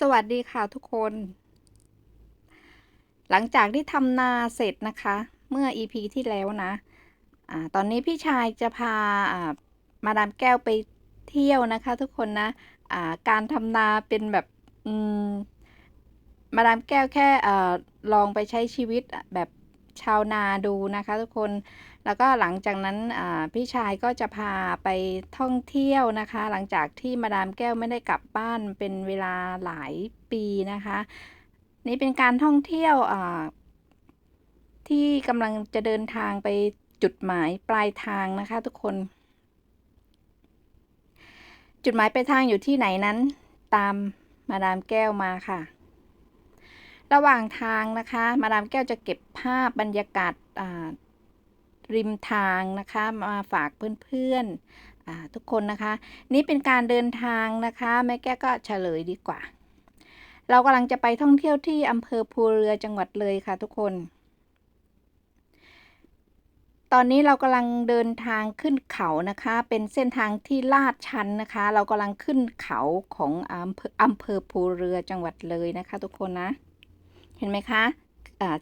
สวัสดีค่ะทุกคน หลังจากที่ทำนาเสร็จนะคะ เมื่อ EP ที่แล้วนะอ่าตอนนี้พี่ชายจะพามาดามแก้วไปเที่ยวนะคะ ทุกคนนะอ่าการทำนาเป็นแบบมมาดามแก้วแค่อลองไปใช้ชีวิตแบบชาวนาดูนะคะ ทุกคน แล้วก็หลังจากนั้นพี่ชายก็จะพาไปท่องเที่ยวนะคะ หลังจากที่มาดามแก้วไม่ได้กลับบ้านเป็นเวลาหลายปีนะคะ นี่เป็นการท่องเที่ยวที่กำลังจะเดินทางไปจุดหมายปลายทางนะคะทุกคน จุดหมายปลายทางอยู่ที่ไหนนั้น ตามมาดามแก้วมาค่ะ ระหว่างทางนะคะ มาดามแก้วจะเก็บภาพบรรยากาศ ริมทางนะคะมาฝากเพื่อนๆทุกคนนะคะ นี่เป็นการเดินทางนะคะแม่แก้ก็เฉลยดีกว่า เรากำลังจะไปท่องเที่ยวที่อำเภอภูเรือจังหวัดเลยค่ะทุกคน ตอนนี้เรากำลังเดินทางขึ้นเขานะคะ เป็นเส้นทางที่ลาดชันนะคะ เรากำลังขึ้นเขาของอำเภออำเภอภูเรือจังหวัดเลยนะคะ ทุกคนนะ เห็นไหมคะ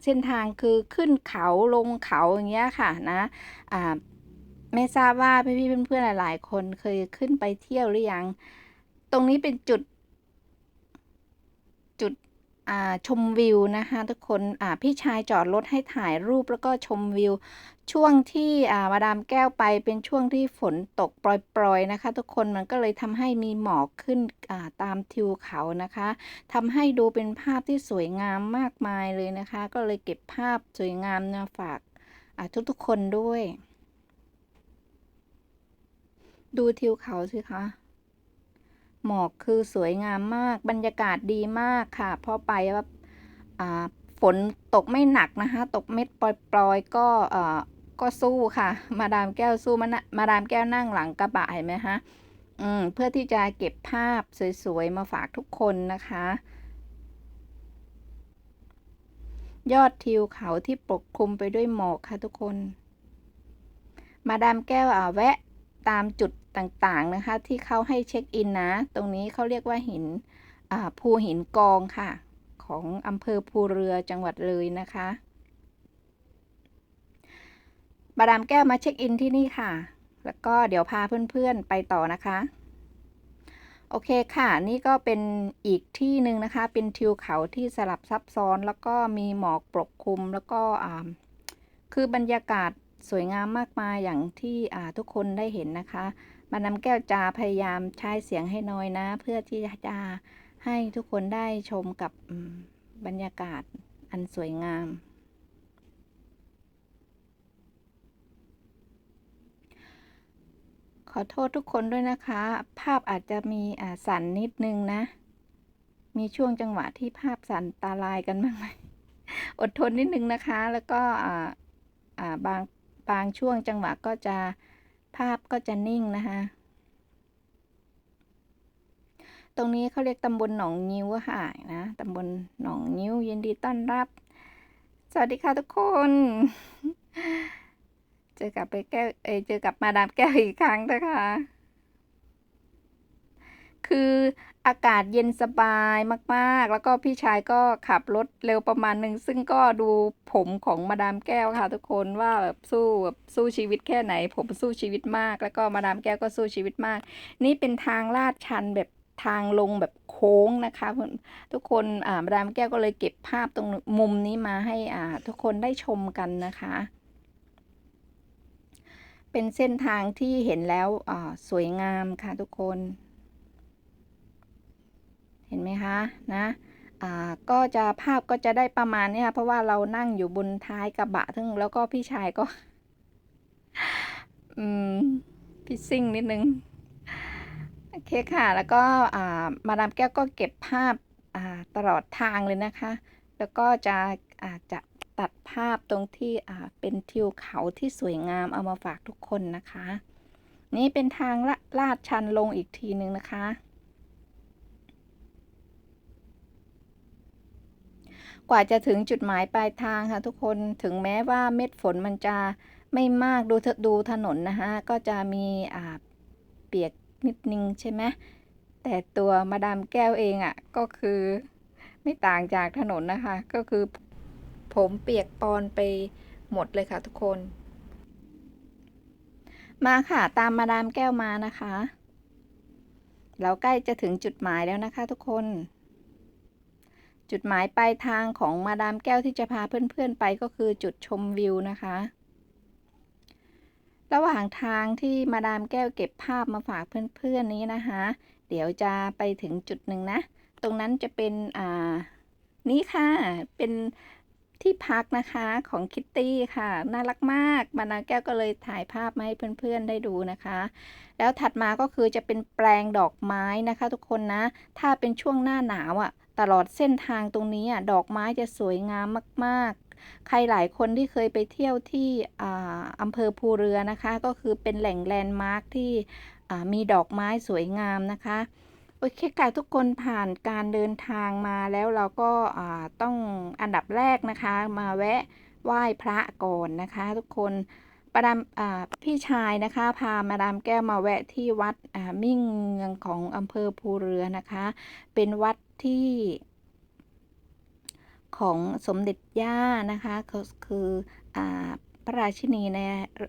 เส้นทางคือขึ้นเขาลงเขาอย่างเงี้ยค่ะนะไม่ทราบว่าพี่ๆเพื่อนๆหลาย ๆ คนเคยขึ้นไปเที่ยวหรือยัง ตรงนี้เป็นจุดจุด ชมวิวนะคะทุกคนพี่ชายจอดรถให้ถ่ายรูปแล้วก็ชมวิว ช่วงที่มาดามแก้วไปเป็นช่วงที่ฝนตกปล่อยๆนะคะ ทุกคนมันก็เลยทำให้มีหมอกขึ้นตามทิวเขานะคะทำให้ดูเป็นภาพที่สวยงามมากมายเลยนะคะ ก็เลยเก็บภาพสวยงามมาฝากทุกๆคนด้วย ดูทิวเขาสิคะ หมอกคือสวยงามมาก บรรยากาศดีมากค่ะ พอไปว่าฝนตกไม่หนักนะคะ ตกเม็ดปล่อยๆ ก็ก็สู้ค่ะ มาดามแก้วสู้มามาดามแก้วนั่งหลังกระบะเห็นไหมคะอืมเพื่อที่จะเก็บภาพสวยๆ มาฝากทุกคนนะคะ ยอดทิวเขาที่ปกคลุมไปด้วยหมอกค่ะทุกคน มาดามแก้วอ่าแวะ ตามจุดต่างๆนะคะ ที่เขาให้เช็คอินนะ ตรงนี้เขาเรียกว่าหินภูหินกองค่ะ ของอำเภอภูเรือจังหวัดเลยนะคะบาดามแก้วมาเช็คอินที่นี่ค่ะ แล้วก็เดี๋ยวพาเพื่อนๆไปต่อนะคะ โอเคค่ะ นี่ก็เป็นอีกที่หนึ่งนะคะ เป็นทิวเขาที่สลับซับซ้อน แล้วก็มีหมอกปกคลุม แล้วก็คือบรรยากาศ สวยงามมากมายอย่างที่ทุกคนได้เห็นนะคะ มานำแก้วจาพยายามใช้เสียงให้น้อยนะ เพื่อที่จะให้ทุกคนได้ชมกับบรรยากาศอันสวยงาม ขอโทษทุกคนด้วยนะคะ ภาพอาจจะมีสั่นนิดนึงนะ มีช่วงจังหวะที่ภาพสั่นตาลายกันบ้างไหมอดทนนิดนึงนะคะ แล้วก็บาง บางช่วงจังหวะก็จะภาพก็จะนิ่งนะคะ ตรงนี้เขาเรียกตำบลหนองนิ้วค่ะนะตำบลหนองนิ้วยินดีต้อนรับ สวัสดีค่ะทุกคน เจอกับไปแก้วเอเจอกับมาดามแก้วอีกครั้งนะคะ คืออากาศเย็นสบายมากๆ แล้วก็พี่ชายก็ขับรถเร็วประมาณหนึ่ง ซึ่งก็ดูผมของมาดามแก้วค่ะทุกคนว่าแบบสู้แบบสู้ชีวิตแค่ไหน ผมสู้ชีวิตมาก แล้วก็มาดามแก้วก็สู้ชีวิตมาก นี่เป็นทางลาดชันแบบทางลงแบบโค้งนะคะทุกคนอ่ามาดามแก้วก็เลยเก็บภาพตรงมุมนี้มาให้อ่าทุกคนได้ชมกันนะคะ เป็นเส้นทางที่เห็นแล้วอ่าสวยงามค่ะทุกคน ห็นไหมคะนะก็จะภาพก็จะได้ประมาณเนี้เพราะว่าเรานั่งอยู่บนท้ายกระบะทั้งแล้วก็พี่ชายก็ อืมพี่ซิ่งนิดนึง โอเคค่ะ แล้วก็มาดามแก้วก็เก็บภาพาตลอดทางเลยนะคะ แล้วก็จะอาจจะตัดภาพตรงที่เป็นทิวเขาที่สวยงามเอามาฝากทุกคนนะคะ นี่เป็นทางลลาดชันลงอีกทีนึงนะคะ กว่าจะถึงจุดหมายปลายทางค่ะทุกคนถึงแม้ว่าเม็ดฝนมันจะไม่มากดูดูถนนนะคะก็จะมีอ่าเปียกนิดนึงใช่ไหมแต่ตัวมาดามแก้วเองอะ่ะก็คือไม่ต่างจากถนนนะคะ ก็คือผมเปียกปอนไปหมดเลยค่ะทุกคน มาค่ะตามมาดามแก้วมานะคะ เราใกล้จะถึงจุดหมายแล้วนะคะทุกคน จุดหมายปลายทางของมาดามแก้วที่จะพาเพื่อนๆไปก็คือจุดชมวิวนะคะ ระหว่างทางที่มาดามแก้วเก็บภาพมาฝากเพื่อนๆนี้นะคะ เดี๋ยวจะไปถึงจุดหนึ่งนะ ตรงนั้นจะเป็นอ่านี่ค่ะ เป็นที่พักนะคะของคิตตี้ค่ะ น่ารักมากมาดามแก้วก็เลยถ่ายภาพมาให้เพื่อนๆได้ดูนะคะ แล้วถัดมาก็คือจะเป็นแปลงดอกไม้นะคะ ทุกคนนะ ถ้าเป็นช่วงหน้าหนาวอะ่ะ ตลอดเส้นทางตรงนี้ดอกไม้จะสวยงามมาก ๆ ใครหลายคนที่เคยไปเที่ยวที่อำเภอภูเรือนะคะ ก็คือเป็นแหล่งแลนด์มาร์คที่มีดอกไม้สวยงามนะคะโอเคค่ะทุกคนผ่านการเดินทางมาแล้วเราก็ต้องอันดับแรกนะคะ มาแวะไหว้พระก่อนนะคะ ทุกคน ประดามพี่ชายนะคะ พามาดามแก้วมาแวะที่วัดมิ่งเมืองของอำเภอภูเรือนะคะ เป็นวัดที่ของสมเด็จย่านะคะคืออพระราชินีใน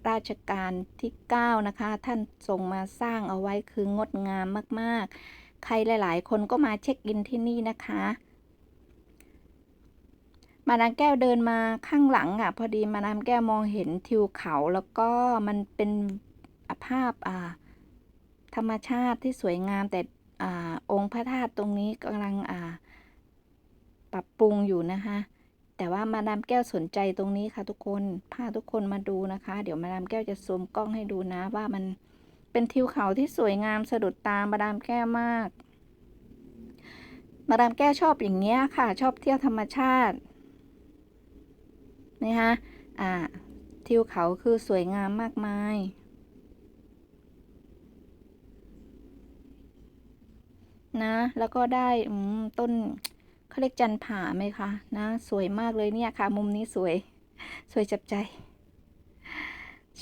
ราชการที่ 9 นะคะ ท่านทรงมาสร้างเอาไว้คืองดงามมาก ๆ ใครหลาย ๆ คนก็มาเช็คอินที่นี่นะคะ มาดามแก้วเดินมาข้างหลังอะ พอดีมาดามแก้วมองเห็นทิวเขาแล้วก็มันเป็นภาพอ่า ธรรมชาติที่สวยงามแต่อองค์พระธาตุตรงนี้กำลังอ่า ปรับปรุงอยู่นะคะ แต่ว่ามาดามแก้วสนใจตรงนี้ค่ะทุกคนพาทุกคนมาดูนะคะ เดี๋ยวมาดามแก้วจะซูมกล้องให้ดูนะว่ามันเป็นทิวเขาที่สวยงามสะดุดตามาดามแก้วมาก มาดามแก้วชอบอย่างเงี้ยค่ะ ชอบเที่ยวธรรมชาติ นี่ฮะอ่าทิวเขาคือสวยงามมากมาย นะ แล้วก็ได้ต้นเขาเรียกจันผาไหมคะนะ สวยมากเลยเนี่ยค่ะ มุมนี้สวย สวยจับใจ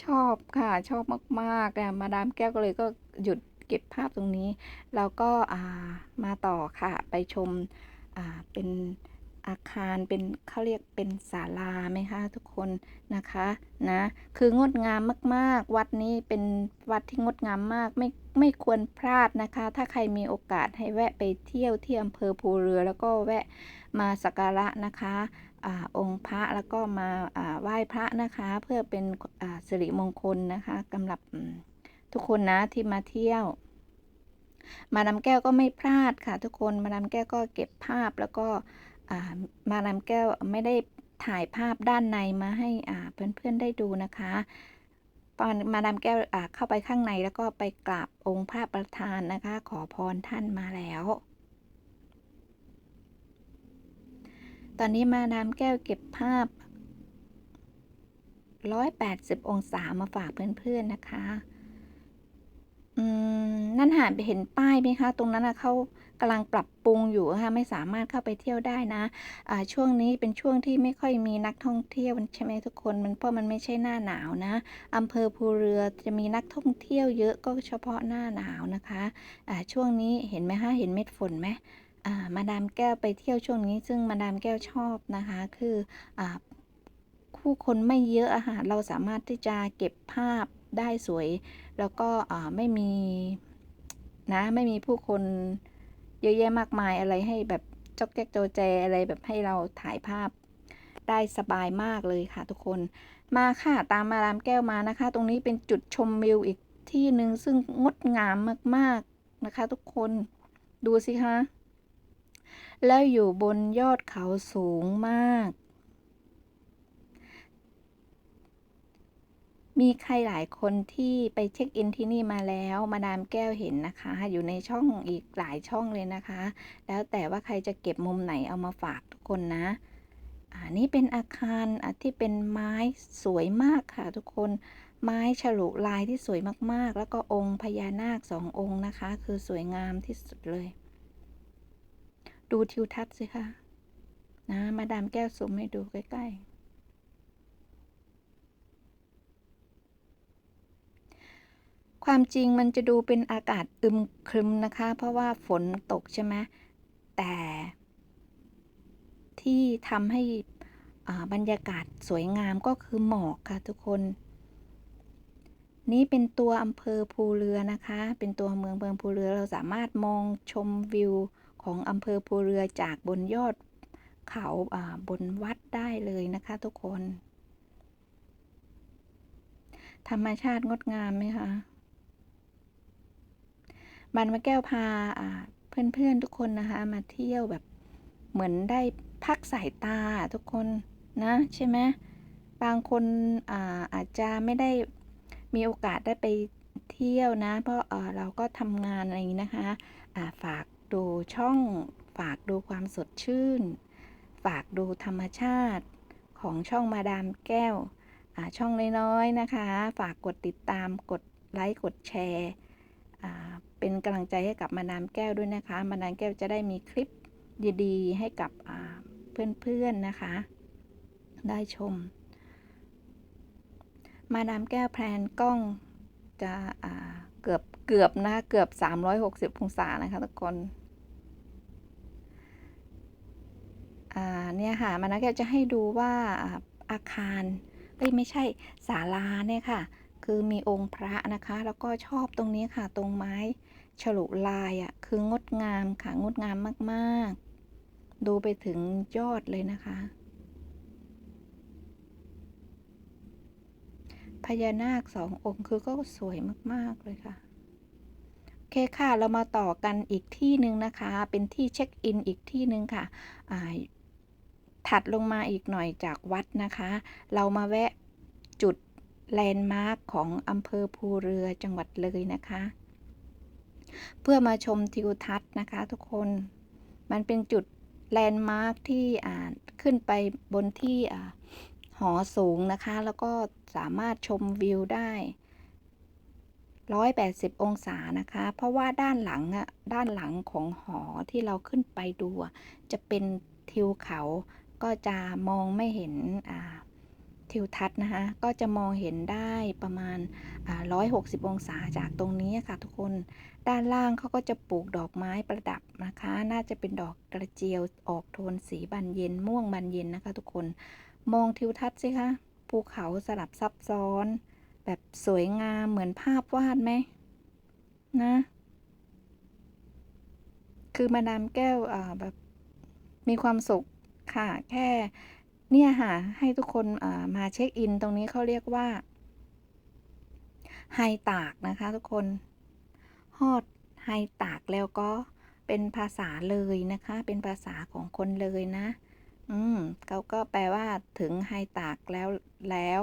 ชอบค่ะ ชอบมากๆนะมาดามแก้วก็เลยก็หยุดเก็บภาพตรงนี้ แล้วก็ามาต่อค่ะ ไปชมเป็น อาคารเป็นเขาเรียกเป็นศาลาไหมคะทุกคนนะคะนะคืองดงามมากๆ วัดนี้เป็นวัดที่งดงามมากไม่ไม่ควรพลาดนะคะ ถ้าใครมีโอกาสให้แวะไปเที่ยวที่อำเภอภูเรือ แล้วก็แวะมาสักการะนะคะอองค์พระแล้วก็มาไหว้พระนะคะ เพื่อเป็นสิริมงคลนะคะสำหรับทุกคนนะที่มาเที่ยวมาดามแก้วก็ไม่พลาดค่ะ ทุกคนมาดามแก้วก็เก็บภาพแล้วก็ มาดามแก้วไม่ได้ถ่ายภาพด้านในมาให้เพื่อนๆได้ดูนะคะตอนมาดามแก้วเข้าไปข้างในแล้วก็ไปกราบองค์พระประธานนะคะ ขอพรท่านมาแล้ว ตอนนี้มาดามแก้วเก็บภาพ 180 องศามาฝากเพื่อนๆนะคะ อืม นั่นหาไปเห็นป้ายไหมคะ ตรงนั้นนะเขา กำลังปรับปรุงอยู่ค่ะไม่สามารถเข้าไปเที่ยวได้นะะช่วงนี้เป็นช่วงที่ไม่ค่อยมีนักท่องเที่ยวใช่ไหมทุกคนมันเพราะมันไม่ใช่หน้าหนาวนะอำเภอภูเรือจะมีนักท่องเที่ยวเยอะก็เฉพาะหน้าหนาวนะคะะช่วงนี้เห็นไหมคะเห็นเม็ดฝนไหมมาดามแก้วไปเที่ยวช่วงนี้ ซึ่งมาดามแก้วชอบนะคะ คืออผู้คนไม่เยอะอาหารเราสามารถที่จะเก็บภาพได้สวย แล้วก็ไม่มีนะไม่มีผู้คน เยอะแยะมากมายอะไรให้แบบจอกแจ๊กโจแจอะไรแบบให้เราถ่ายภาพได้สบายมากเลยค่ะทุกคน มาค่ะตามมารามแก้วมานะคะ ตรงนี้เป็นจุดชมวิวอีกที่หนึ่งซึ่งงดงามมากๆนะคะ ทุกคนดูสิคะแล้วอยู่บนยอดเขาสูงมาก มีใครหลายคนที่ไปเช็คอินที่นี่มาแล้ว มาดามแก้วเห็นนะคะ อยู่ในช่องอีกหลายช่องเลยนะคะ แล้วแต่ว่าใครจะเก็บมุมไหนเอามาฝากทุกคนนะอันนี้เป็นอาคารที่เป็นไม้สวยมากค่ะทุกคน ไม้ฉลุลายที่สวยมากๆ แล้วก็องค์พญานาคสององค์นะคะ คือสวยงามที่สุดเลย ดูทิวทัศน์สิคะนะมาดามแก้วซูมให้ดูใกล้ ๆ ความจริงมันจะดูเป็นอากาศอึมครึมนะคะ เพราะว่าฝนตกใช่ไหมแต่ ที่ทำให้อ่าบรรยากาศสวยงามก็คือหมอกค่ะทุกคน นี่เป็นตัวอำเภอภูเรือนะคะ เป็นตัวเมืองเมืองภูเรือเราสามารถมองชมวิวของอำเภอภูเรือจากบนยอดเขาบนวัดได้เลยนะคะทุกคน ธรรมชาติงดงามไหมคะ บันมาแก้วพาอ่าเพื่อนๆทุกคนนะคะ มาเที่ยวแบบเหมือนได้พักสายตาทุกคนนะใช่ไหมบางคนอาอาจจะไม่ได้มีโอกาสได้ไปเที่ยวนะ เพราะเเราก็ทำงานอะไรอย่างนี้นะคะฝากดูช่องฝากดูความสดชื่น ฝากดูธรรมชาติของช่องมาดามแก้วช่องน้อยๆนะคะ ฝากกดติดตามกดไลค์กดแชร์ เป็นกำลังใจให้กับมาดามแก้วด้วยนะคะ มาดามแก้วจะได้มีคลิปดีๆ ให้กับเพื่อนๆนะคะ ได้ชม มาดามแก้วแพลนกล้องจะเกือบเกือบนะเกือบ 360 องศานะคะทุกคนเนี่ยค่ะมาดามแก้วจะให้ดูว่าอาคารเอ้ยไม่ใช่ศาลาเนี่ยค่ะ คือมีองค์พระนะคะ แล้วก็ชอบตรงนี้ค่ะ ตรงไม้ ฉลุลายอะ่ะคืองดงามค่ะ งดงามมากๆ ดูไปถึงยอดเลยนะคะ พญานาคสององค์คือก็สวยมากๆเลยค่ะโอเคค่ะ เรามาต่อกันอีกที่หนึ่งนะคะ เป็นที่เช็คอินอีกที่หนึ่งค่ะ ถัดลงมาอีกหน่อยจากวัดนะคะ เรามาแวะจุดแลนด์มาร์คของอำเภอภูเรือจังหวัดเลยนะคะ เพื่อมาชมทิวทัศน์นะคะ ทุกคนมันเป็นจุดแลนด์มาร์คที่อ่าขึ้นไปบนที่อ่าหอสูงนะคะ แล้วก็สามารถชมวิวได้180 องศานะคะ เพราะว่าด้านหลังอะด้านหลังของหอที่เราขึ้นไปดู จะเป็นทิวเขาก็จะมองไม่เห็นอ่า ทิวทัศน์นะคะก็จะมองเห็นได้ประมาณ 160 องศาจากตรงนี้ค่ะทุกคนด้านล่างเขาก็จะปลูกดอกไม้ประดับนะคะ น่าจะเป็นดอกกระเจียวออกโทนสีบานเย็นม่วงบานเย็นนะคะ ทุกคนมองทิวทัศน์สิคะภูเขาสลับซับซ้อน แบบสวยงามเหมือนภาพวาดไหมนะ คือมาดามแก้วแบบมีความสุขค่ะแค่ เนี่ยค่ะให้ทุกคนมาเช็คอินตรงนี้เขาเรียกว่าไฮตากนะคะทุกคนฮอดไฮตากแล้วก็เป็นภาษาเลยนะคะ เป็นภาษาของคนเลยนะ อืมเขาก็แปลว่าถึงไฮตากแล้วแล้ว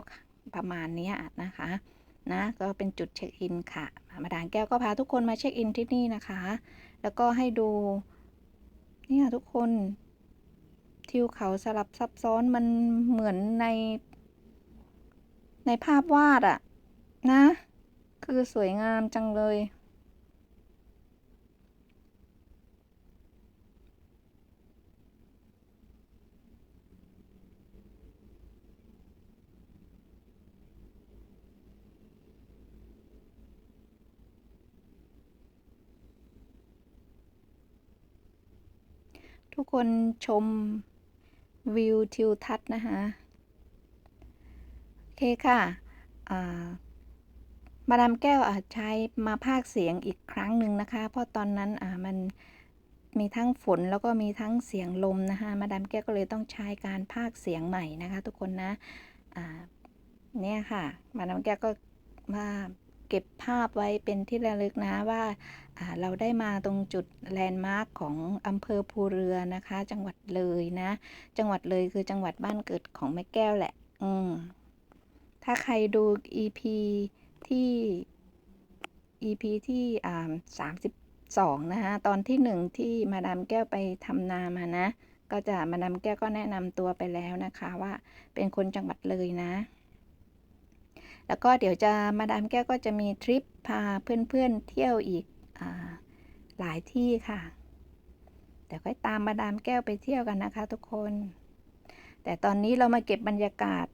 ประมาณนี้นะคะ นะ ก็เป็นจุดเช็คอินค่ะ มาดานแก้วก็พาทุกคนมาเช็คอินที่นี่นะคะ แล้วก็ให้ดู เนี่ยทุกคน ทิวเขาสลับซับซ้อนมันเหมือนใน ในภาพวาดอะนะ คือสวยงามจังเลย ทุกคนชม วิวทิวทัศน์นะคะโอเคค่ะมาดามแก้วใช้มาภาคเสียงอีกครั้งหนึ่งนะคะ เพราะตอนนั้นมันมีทั้งฝนแล้วก็มีทั้งเสียงลมนะคะมาดามแก้วก็เลยต้องใช้การภาคเสียงใหม่นะคะ ทุกคนนะเนี่ยค่ะ มาดามแก้วก็มา เก็บภาพไว้เป็นที่ระลึกนะว่าเราได้มาตรงจุดแลนด์มาร์คของอำเภอภูเรือนะคะ จังหวัดเลยนะ จังหวัดเลยคือจังหวัดบ้านเกิดของแม่แก้วแหละ อืมถ้าใครดู EP ที่ EP ที่อ่าสามสิบสองนะคะตอนที่หนึ่งที่มาดามแก้วไปทำนามานะ ก็จะมาดามแก้วก็แนะนำตัวไปแล้วนะคะว่าเป็นคนจังหวัดเลยนะ แล้วก็เดี๋ยวจะมาดามแก้วก็จะมีทริปพาเพื่อนๆเที่ยวอีกอหลายที่ค่ะแต่ก็ตามมาดามแก้วไปเที่ยวกันนะคะทุกคน แต่ตอนนี้เรามาเก็บบรรยากาศ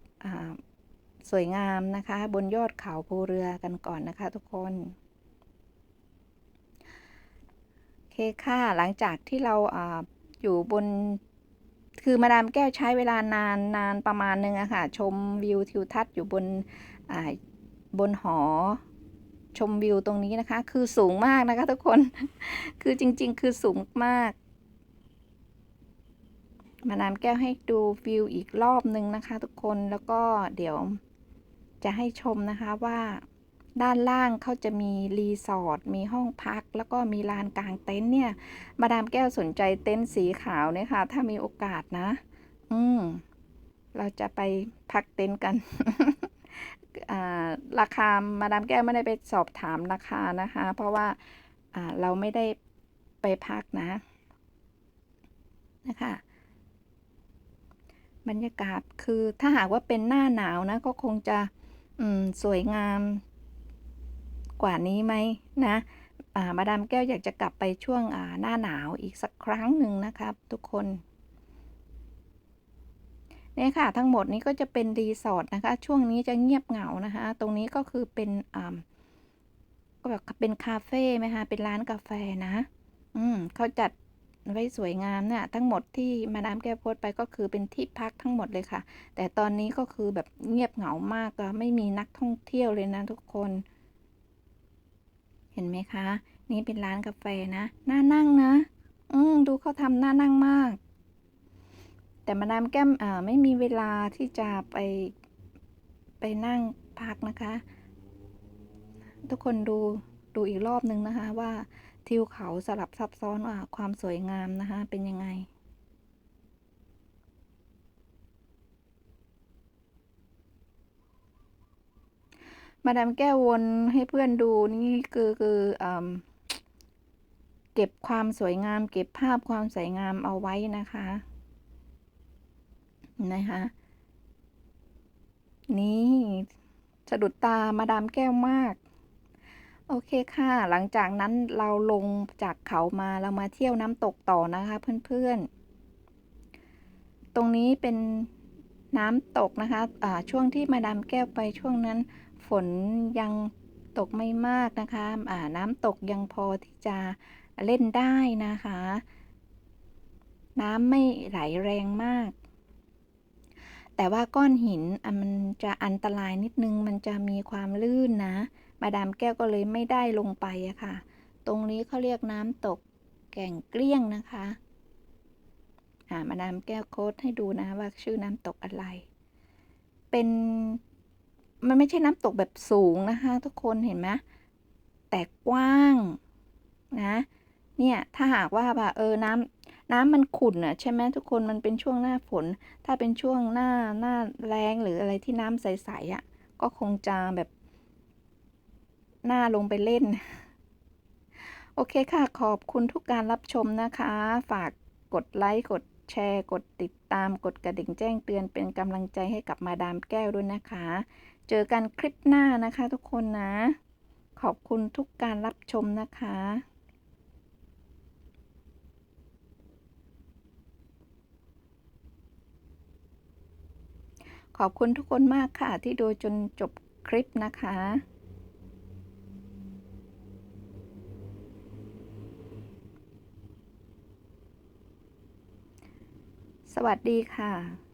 สวยงามนะคะ บนยอดเขาภูเรือกันก่อนนะคะทุกคนเคค่ะหลังจากที่เราอยู่บนคือมาดามแก้วใช้เวลานานนานประมาณนึงอะค่ะ ชมวิวทิวทัศน์อยู่บน บนหอชมวิวตรงนี้นะคะ คือสูงมากนะคะทุกคน คือจริง ๆ คือสูงมาก มาดามแก้วให้ดูวิวอีกรอบนึงนะคะ ทุกคน แล้วก็เดี๋ยวจะให้ชมนะคะว่าด้านล่างเขาจะมีรีสอร์ท มีห้องพัก แล้วก็มีลานกลางเต็นท์เนี่ย มาดามแก้วสนใจเต็นท์สีขาวเนี่ยค่ะ ถ้ามีโอกาสนะ อืม เราจะไปพักเต็นท์กัน ราคามาดามแก้วไม่ได้ไปสอบถามราคานะคะ เพราะว่าเราไม่ได้ไปพักนะนะคะบรรยากาศคือถ้าหากว่าเป็นหน้าหนาวนะ ก็คงจะสวยงามกว่านี้ไหมนะมาดามแก้วอยากจะกลับไปช่วงหน้าหนาวอีกสักครั้งหนึ่งนะครับ ทุกคน เนี่ยค่ะทั้งหมดนี้ก็จะเป็นรีสอร์ทนะคะ ช่วงนี้จะเงียบเหงานะคะ ตรงนี้ก็คือเป็นอ่าก็แบบเป็นคาเฟ่ไหมคะเป็นร้านกาแฟนะ อืมเขาจัดไว้สวยงามเนี่ยทั้งหมดที่มาดามแก้วโพสต์ไปก็คือเป็นที่พักทั้งหมดเลยค่ะ แต่ตอนนี้ก็คือแบบเงียบเหงามากก็ไม่มีนักท่องเที่ยวเลยนะทุกคน เห็นไหมคะ นี่เป็นร้านกาแฟนะน่านั่งนะ อืมดูเขาทำน่านั่งมาก แต่มาดามแก้มไม่มีเวลาที่จะไปไปนั่งพักนะคะ ทุกคนดูดูอีกรอบนึงนะคะว่าทิวเขาสลับซับซ้อนอ่าความสวยงามนะคะเป็นยังไงมาดามแก้ววนให้เพื่อนดูนี่คือคืออเก็บความสวยงาม เก็บภาพความสวยงามเอาไว้นะคะ นะคะ นี่สะดุดตามาดามแก้วมาก โอเคค่ะ หลังจากนั้นเราลงจากเขามาเรามาเที่ยวน้ำตกต่อนะคะเพื่อนๆ ตรงนี้เป็นน้ำตกนะคะะช่วงที่มาดามแก้วไปช่วงนั้น ฝนยังตกไม่มากนะคะะน้ำตกยังพอที่จะเล่นได้นะคะ น้ำไม่ไหลแรงมาก แต่ว่าก้อนหินมันจะอันตรายนิดนึง มันจะมีความลื่นนะ มาดามแก้วก็เลยไม่ได้ลงไปอะค่ะ ตรงนี้เขาเรียกน้ำตกแก่งเกลี้ยงนะคะอ่ามาดามแก้วโค้ดให้ดูนะว่าชื่อน้ำตกอะไร เป็นมันไม่ใช่น้ำตกแบบสูงนะคะ ทุกคนเห็นไหมแต่กว้างนะ เนี่ย ถ้าหากว่าแบบเออ น้ำ น้ำมันขุ่นอะใช่ไหมทุกคนมันเป็นช่วงหน้าฝน ถ้าเป็นช่วงหน้าหน้าแรงหรืออะไรที่น้ำใสๆอะก็คงจะแบบหน้าลงไปเล่น โอเคค่ะขอบคุณทุกการรับชมนะคะ ฝากกดไลค์กดแชร์ กดติดตาม กดกระดิ่งแจ้งเตือนเป็นกำลังใจให้กับมาดามแก้วด้วยนะคะ เจอกันคลิปหน้านะคะทุกคนนะ ขอบคุณทุกการรับชมนะคะ ขอบคุณทุกคนมากค่ะ ที่ดูจนจบคลิปนะคะ สวัสดีค่ะ